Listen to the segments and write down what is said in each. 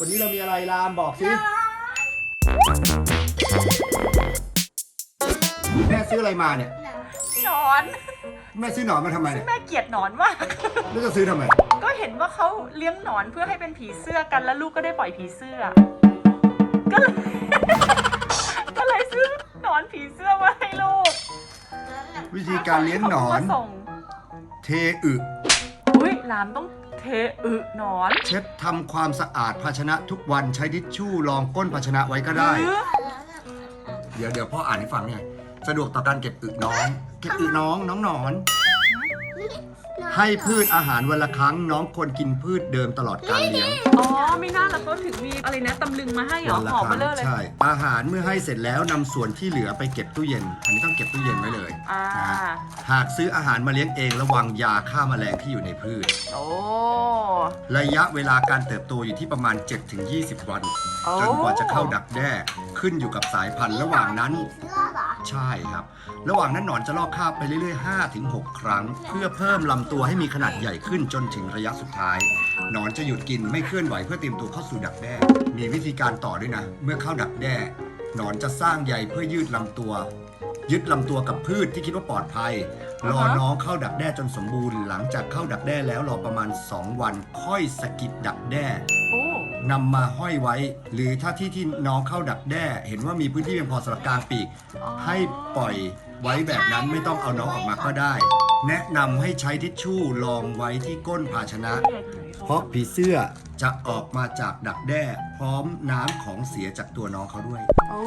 วันนี้เรามีอะไรรามบอกสิแม่ซื้ออะไรมาเนี่ยหนอนแม่ซื้อหนอนมาทำไมเนี่ยแม่เกลียดหนอนมาก แล้วจะซื้อทำไม ก็เห็นว่าเขาเลี้ยงหนอนเพื่อให้เป็นผีเสื้อกันแล้วลูกก็ได้ปล่อยผีเสื้อ ก็เลย ก็เลยซื้อหนอนผีเสื้อมาให้ลูกวิธีการเลี้ยงหนอนเขามาส่งเทอึ อุ้ยหลามต้องเท อึหนอน เช็ดทำความสะอาดภาชนะทุกวันใช้ทิชชู่รองก้นภาชนะไว้ก็ได้หรือเดี๋ยวเดี๋ยวพ่ออ่านให้ฟังเนี่ย สะดวกต่อการเก็บอึน้อง เก็บอึน้องน้องหนอน ให้พืชอาหารวันละครั้งน้องควรกินพืชเดิมตลอดการเลี้ยง อ๋อไม่น่าแล้วก็ ถึงมีอะไรนะตำลึงมาให้เหรอวันละหอมครั้มางเลอะเลย ใช่ อาหารเมื่อให้เสร็จแล้วนำส่วนที่เหลือไปเก็บตู้เย็น อันนี้ต้องเก็บตู้เย็นไว้เลยอ่า นะฮะหากซื้ออาหารมาเลี้ยงเองระวังยาฆ่าแมลงที่อยู่ในพืช โอ้ ระยะเวลาการเติบโตอยู่ที่ประมาณ 7-20 วัน โอ้ จนกว่าจะเข้าดักแด้ขึ้นอยู่กับสายพันธุ์ระหว่างนั้น เสื้อเหรอใช่ครับ ระหว่างนั้นหนอนจะลอกคราบไปเรื่อยๆ 5-6 ครั้ง เพื่อเพิ่มลำตัวให้มีขนาดใหญ่ขึ้นจนถึงระยะสุดท้าย หนอนจะหยุดกินไม่เคลื่อนไหวเพื่อเตรียมตัวเข้าสู่ดักแด้ มีวิธีการต่อด้วยนะ เมื่อเข้าดักแด้หนอนจะสร้างใยเพื่อยืดลำตัว ยึดลำตัวกับพืชที่คิดว่าปลอดภัย รอน้องเข้าดักแด้จนสมบูรณ์หลังจากเข้าดักแด้แล้วรอประมาณ 2 วัน ค่อยสกิดดักแด้โอ้นำมาห้อยไว้ หรือถ้าที่ที่น้องเข้าดักแด้ เห็นว่ามีพื้นที่เพียงพอสำหรับกลางปีกอ๋อให้ปล่อยไว้แบบนั้นไม่ต้องเอาน้องออกมาก็ได้ แนะนำให้ใช้ทิชชู่รองไว้ที่ก้นภาชนะ เพราะผีเสื้อจะออกมาจากดักแด้พร้อมน้ำของเสียจากตัวน้องเขาด้วย โอ้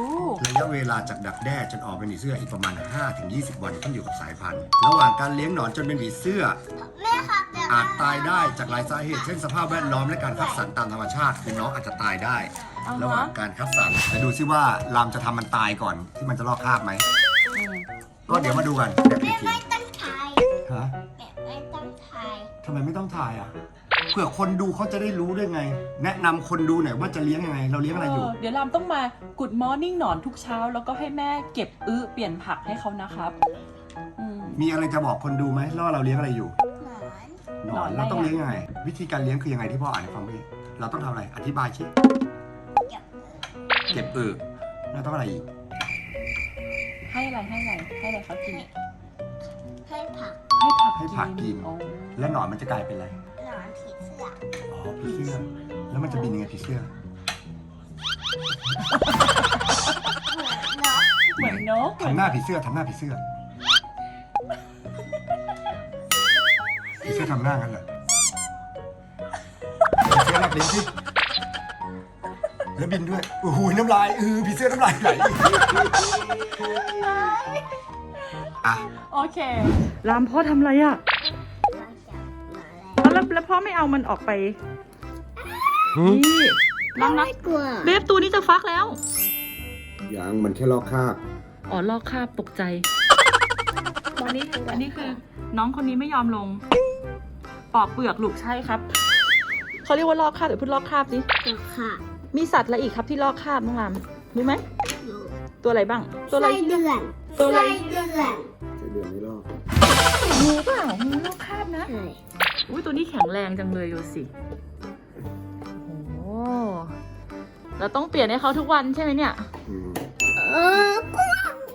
ระยะเวลาจากดักแด้จนออกเป็นผีเสื้ออีกประมาณ 5-20 วันขึ้นอยู่กับสายพันธุ์ ระหว่างการเลี้ยงหนอนจนเป็นผีเสื้อ แม่ครับเดี๋ยวอาจตายได้จากหลายสาเหตุ เช่นสภาพแวดล้อมและการคัดสรรตามธรรมชาติคือน้องอาจจะตายได้ อ่าฮะระหว่างการคัดสรรแต่ดูซิว่ารามจะทำมันตายก่อนที่มันจะลอกคราบไหม อืมก็เดี๋ยวมาดูกันแบบแม่ทีไม่ต้องถ่ายฮะแม่ไม่ต้องถ่ายทำไมไม่ต้องถ่ายอะ เผื่อคนดูเขาจะได้รู้ด้วยไง แนะนำคนดูหน่อยว่าจะเลี้ยงยังไง เราเลี้ยงอะไรอยู่เเดี๋ยวรามต้องมา Good Morning หนอนทุกเช้า แล้วก็ให้แม่เก็บอื้อเปลี่ยนผักให้เขานะครับอืม มีอะไรจะบอกคนดูไหมว่าเราเลี้ยงอะไรอยู่ หนอนหนอนหนอนอะไร เราต้องอะเลี้ยงยังไง วิธีการเลี้ยงคือยังไงที่พ่ออ่านให้ฟังเมื่อกี้เราต้องทำอะไร อธิบายชิเก็บเก็บอึเราต้องอะไรอีก ให้อะไรให้อะไรให้อะไรเขากินให้ผักให้ผักให้ผักกิน โอ้แล้วหนอนมันจะกลายเป็นอะไร ผีเสื้อ แล้วมันจะบินยังไงผีเสื้อเนาะเหมือนนก ทำหน้าผีเสื้อ ทำหน้าผีเสื้อ ผีเสื้อทำหน้างั้นเหรอผีเสื้อแลบลิ้นสิแล้วบินด้วยโอ้โหน้ำลายเออผีเสื้อน้ำลายไหลอะโอเค รามพ่อทำอะไรอะ แล้วแล้วพ่อไม่เอามันออกไปนี่รามนะไม่กลัวเบฟตัวนี้จะฟักแล้ว ยังมันแค่ลอกคราบอ๋อลอกคราบตกใจวันนี้วันนี้คือ น้องคนนี้ไม่ยอมลง ปอกเปลือกลูกใช่ครับเขาเรียกว่าลอกคราบเดี๋ยวพูดลอกคราบสิค่ะ มีสัตว์อะไรอีกครับที่ลอกคราบน้องรามรู้ไหมอยู่ตัวอะไรบ้าง ตัวอะไรไส้ที่เดือนตัวอะไรไส้เดือนใช้เดือนไม่ลอก งูเปล่างูลอกคราบนะใช่อุ้ยตัวนี้แข็งแรงจังเลยดูสิโอ้เราต้องเปลี่ยนให้เขาทุกวันใช่ไหมเนี่ยเออกลัว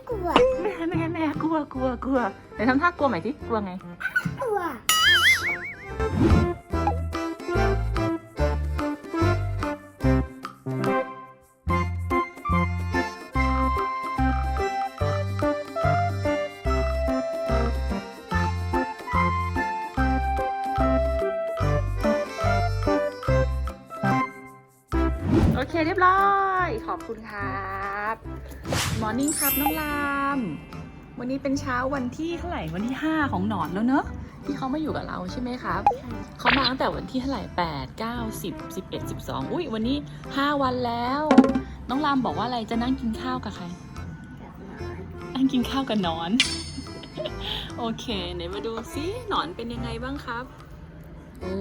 กลัวแม่แม่แม่กลัวกลัวกลัวไหนทำท่ากลัวใหม่สิกลัวไง เคเรียบร้อย ขอบคุณครับมอร์นิ่งครับน้องราม วันนี้เป็นเช้าวันที่เท่าไหร่วันที่ 5 ของหนอนแล้วเนอะที่เขามาอยู่กับเราใช่ไหมครับเขามาตั้งแต่วันที่เท่าไหร่8 9 10 11 12 อุ้ยวันนี้ 5 วันแล้ว น้องรามบอกว่าอะไรจะนั่งกินข้าวกับใครนั่งกินข้าวกับหนอน โอเคไหนมาดูซิหนอนเป็นยังไงบ้างครับโอ้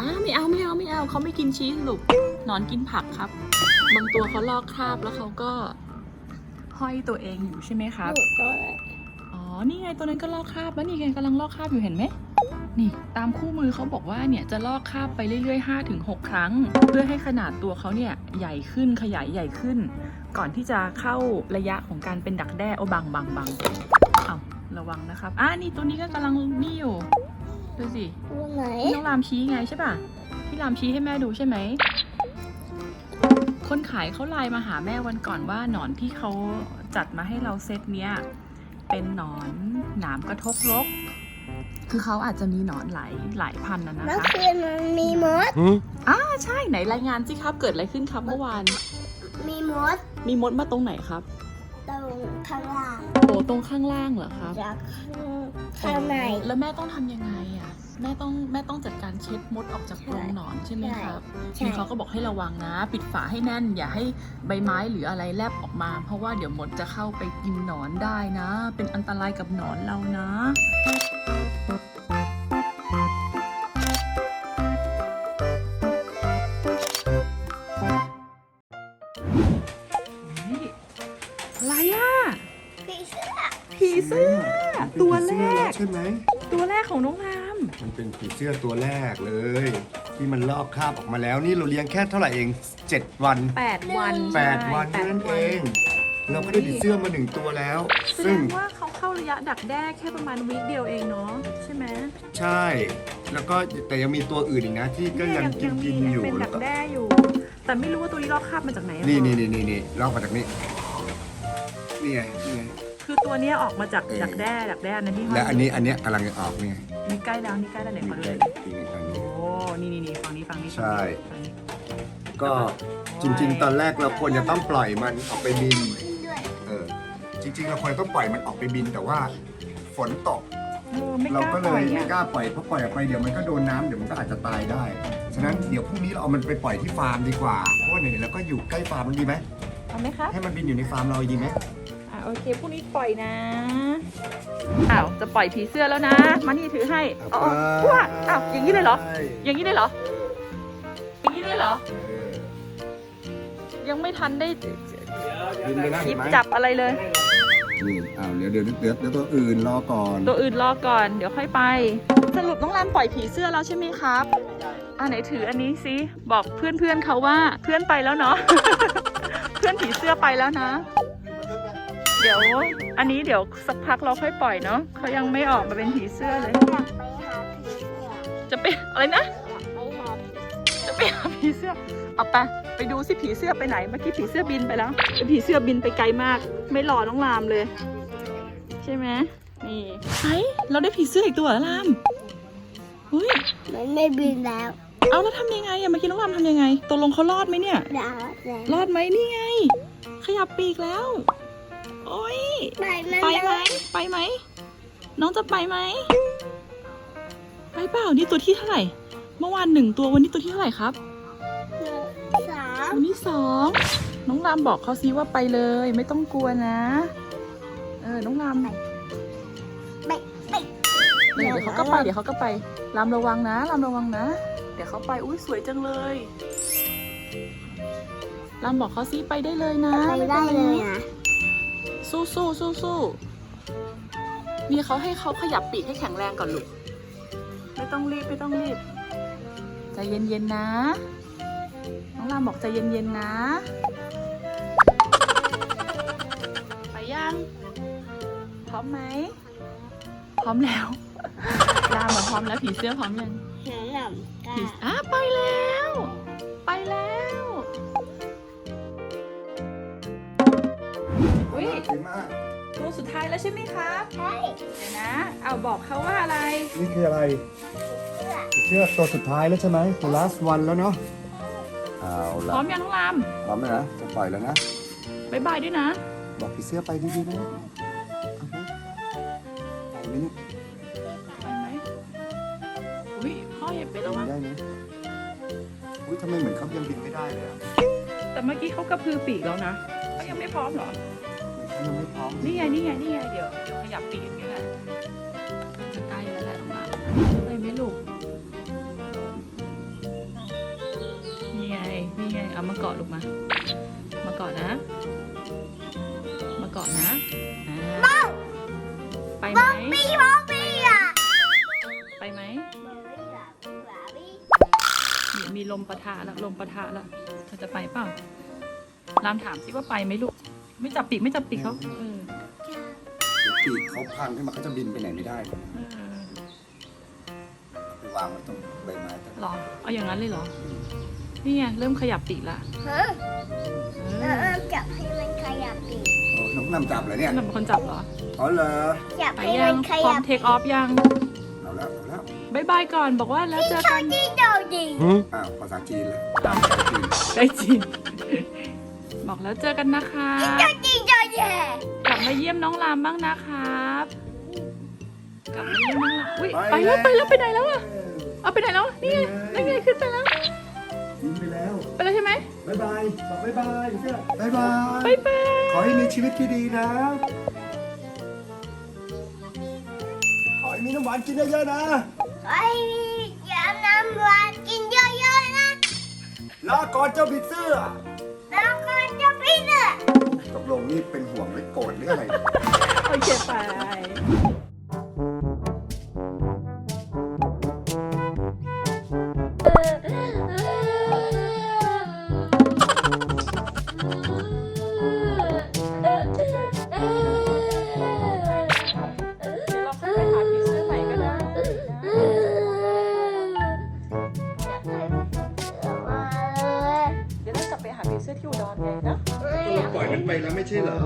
อ้าไม่เอาไม่เอาไม่เอาเขาไม่กินชีสลูกหนอนกินผักครับ บางตัวเขาลอกคราบแล้วเขาก็ห้อยตัวเองอยู่ใช่ไหมครับหนูก็เลยอ๋อ นี่ไงตัวนั้นก็ลอกคราบแล้วนี่ไงกำลังลอกคราบอยู่เห็นไหม นี่ตามคู่มือเขาบอกว่าเนี่ยจะลอกคราบไปเรื่อยๆ5-6ครั้ง เพื่อให้ขนาดตัวเขาเนี่ยใหญ่ขึ้นขยายใหญ่ขึ้น ก่อนที่จะเข้าระยะของการเป็นดักแด้โอาบังบังบังเอาระวังนะครับอ่านี่ตัวนี้ก็กำลังนี่อยู่ดูสิตัวไหนที่น้องรามชี้ไงใช่ป่ะที่รามชี้ให้แม่ดูใช่ไหม คนขายเขาไลน์มาหาแม่วันก่อนว่าหนอนที่เขาจัดมาให้เราเซตเนี้ยเป็นหนอนหนามกระทบลก คือเขาอาจจะมีหนอนหลายหลายพันนะนะเมื่อคะคืนมันมีมด อ่าใช่ไหนรายงานสิครับเกิดอะไรขึ้นครับเมื่อวาน มีมด มีมดมาตรงไหนครับ ตรงข้างล่างโอ้ตรงข้างล่างเหรอครับจากข้างในแล้วแม่ต้องทำยังไงอะ แม่ต้องแม่ต้องจัดการเช็ดมดออกจากกรงหนอนใช่ไหมครับใช่นี่เขาก็บอกให้ระวังนะ ปิดฝาให้แน่น อย่าให้ใบไม้หรืออะไรแลบออกมา เพราะว่าเดี๋ยวมดจะเข้าไปกินหนอนได้นะ เป็นอันตรายกับหนอนเรานะ แรก ใช่ไหม ตัวแรกของน้องราม มันเป็นผีเสื้อตัวแรกเลย ที่มันลอกคราบออกมาแล้วนี่เราเลี้ยงแค่เท่าไหร่เอง 7 วันแปดวัน8 วันแปเท่าดนั้นเอง เราก็ได้ผีเสื้อมาหนึ่งตัวแล้ว แสดซึ่งงว่าเขาเข้าระยะดักแด้แค่ประมาณวีคเดียวเองเนาะใช่ไหมใช่ แล้วก็แต่ยังมีตัวอื่นอีกนะ ที่ก็ยังกินกินๆอยู่เป็นแล้ดัวกก็แด้อยู่ แต่ไม่รู้ว่าตัวนี้ลอกคราบมาจากไหนอะนี่นี่นี่นี่นี่ลอกมาจากนี่นี่ไงนี่ไง คือตัวเนี้ยออกมาจากเออดักแด้ดักแด้นะที่ห้ยและอันนี้อันเนี้ยกำลังจะออกนี่ไงนี่ใกล้แล้วนี่ใกล้แล้วไหนขอดูใกเลล้ยอีกอันนี้โอ้นี่นี่นี่ฝั่งนี้ฝั่งนี้ใช่ ฝั่งนี้ก็จริง ๆ ตอนแรกเราควรจะต้องปล่อยมันออกไปบิน ด้วยเออ จริง ๆ เราควรต้องปล่อยมันออกไปบินแต่ว่าฝนตก เออไม่กเราล้าก็ปเลล่อยยไม่อะกล้าปล่อยเพราะปล่อยออกไปเดี๋ยวมันก็โดนน้ำเดี๋ยวมันก็อาจจะตายได้ ฉะนั้นเดี๋ยวพรุ่งนี้เราเอามันไปปล่อยที่ฟาร์มดีกว่าเพราะว่าเนี่ยแล้วก็อยู่ใกล้ฟาร์มมันดีไหมเอาไหมคะให้มันบินอยู่ในฟาร์มเราดีไหมอะ โอเคพรุ่งนี้ปล่อยนะอ้าวจะปล่อยผีเสื้อแล้วนะ มานี่ถือให้อ๋ออ๋อว้าอ้าวอย่างนี้เลยเหรอ อย่างนี้เลยเหรอ อย่างนี้เลยเหรอ ยังไม่ทันได้บินไปนะหยิเห็นบไหมจับอะไรเลย นี่อ้าวเดี๋ยวเดี๋ยวเดี๋ยวเดี๋ยวตัวอื่นรอก่อนตัวอื่นรอก่อน เดี๋ยวค่อยไป สรุปน้องแรมปล่อยผีเสื้อแล้วใช่ไหมครับอ่าไหนถืออันนี้สิบอกเพื่อนเพื่อนๆเขาว่าเพื่อนไปแล้วเนาะ เพื่อนผีเสื้อไปแล้วนะ เดี๋ยว อันนี้เดี๋ยวสักพักเราค่อยปล่อยเนาะเขายังไม่ออกมาเป็นผีเสื้อเลยอยากไปหาผีเสื้อจะไปอะไรนะอยากไปหาผีจะไปหาผีเสื้อเอาไปไปดูสิผีเสื้อไปไหนเมื่อกี้ผีเสื้อบินไปแล้วผีเสื้อบินไปไกลมาก ไม่รอน้องรามเลย ใช่ไหมนี่ไอ้เราได้ผีเสื้ออีกตัวแล้วรามเฮ้ยมันไม่บินแล้ว เอาแล้วทำยังไงอะเมื่อกี้น้องรามทำยังไงตกลงเขารอดไหมเนี่ยดาวแล้วรอดไหมนี่ไง ขยับปีกแล้ว โอ้ยไปมันไปไหมไปไหม น้องจะไปไหม ไปเปล่า นี่ตัวที่เท่าไหร่ เมื่อวานหนึ่งตัววันนี้ตัวที่เท่าไหร่ครับสามวันนี้สอง น้องรามบอกเขาซิว่าไปเลย ไม่ต้องกลัวนะ เออ น้องรามไปไปเดี๋ยวเขาก็ไป เดี๋ยวเขาก็ไปรามระวังนะรามระวังนะ เดี๋ยวเขาไป อุ้ยสวยจังเลยรามบอกเขาซิไปได้เลยนะ ไปได้เลยนะ สู้สู้สู้สู้มีเขาให้เขาขยับปีกให้แข็งแรงก่อนลูก ไม่ต้องรีบไม่ต้องรีบ ใจเย็นๆนะ น้องรามบอกใจเย็นๆนะ ไปยัง พร้อมไหม พร้อมแล้ว รามบอกพร้อมแล้วผีเสื้อพร้อมยังหางหนำกาผีอะไปแล้ว ไปแล้ว อุ้ยดีมาก ตัวสุดท้ายแล้วใช่ไหมครับใช่เดี๋ยวนะ เอาบอกเขาว่าอะไร นี่คืออะไรเสื้อเชือกตัวสุดท้ายแล้วใช่ไหม the last one แล้วเนาะ เอาพละร้อมยังน้องรามพร้อมแล้วนะ จะปล่อยแล้วนะบายบายด้วยนะ บอกผีเสื้อไปดีๆนะเอาไหมไปไหมเนี่ยไปไหมอุ้ยพ่ออย่าไประวังได้ไหมอุ้ยทำไมเหมือนเขายังบินไม่ได้เลยอะแต่เมื่อกี้เขากระพือปีกแล้วนะเขายังไม่พร้อมเหรอเหมือนเขา ยังไม่พร้อมนี่ไงนี่ไงนี่ไงเดี๋ยวเดี๋ยวขยับปีกนี่แหละจะใกล้แล้วแหละมาเลยไม่ลูกนี่ไงนี่ไงเอามาเกาะลูกมา มาเกาะนะ มาเกาะนะอ่ไปไหมไปไหมมีมีลมปะทะแล้วลมปะทะแล้วเธอจะไปเปล่าลามถามสิว่าไปไหมลูก ไม่จับปีกไม่จับปีกเขาเออเดี๋ยวปีกเขาพังขึ้นมาเขาจะบินไปไหนไม่ได้เออไปวางไว้ตรงใบไม้แต่หรอเอาอย่างนั้นเลยเหรอ นี่ไงเริ่มขยับปีกละฮะเอเอออเออจับให้มันขยับปีกโอ้น้องนำจับเหรอเนี่ยนั่นเป็นคนจับเหรออ๋อเหรอจับไปให้ยัมังนขพร้อยัมบเทคออฟยังเอาแล้วเอาแล้วบายบายก่อนบอกว่าแล้วเจอกัน ที่เจ้าดีอ้าวภาษาจีนเลยเอาภาษาจีน ได้จริง บอกแล้วเจอกันนะคะจ้าดีจ้าแย่กลับมาเยี่ยมน้องรามบ้างนะครับกลับมาเยี่ยมน้องรามอุ้ยไปแล้วไปแล้วไปไหนแล้วอะเอาไปไหนแล้วนี่ไงนั่นไงขึ้นไปแล้วบินไปแล้วไปแล้วใช่ไหมบายบายบอกบายบายเชื่อบายบายบายบายขอให้มีชีวิตที่ดีนะขอให้มีน้ำหวานกินเยอะๆนะไอ้อย่าน้ำหวานกินเยอะๆนะลาก่อนเจ้าบิดเสื้อ ลงนี่เป็นห่วงหรือโกรธหรืออะไร โอเคไป ไปหาผีเสื้อที่อุดรไงนะเราปล่อยมันไปแล้วไม่ใช่เหรอ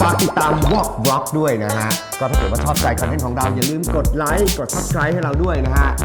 ฝากติดตาม Walk Vlog ด้วยนะฮะ ก็ถ้าเกิดว่าชอบใจคอนเทนต์ของเราอย่าลืมกดไลค์ กด subscribe ให้เราด้วยนะฮะ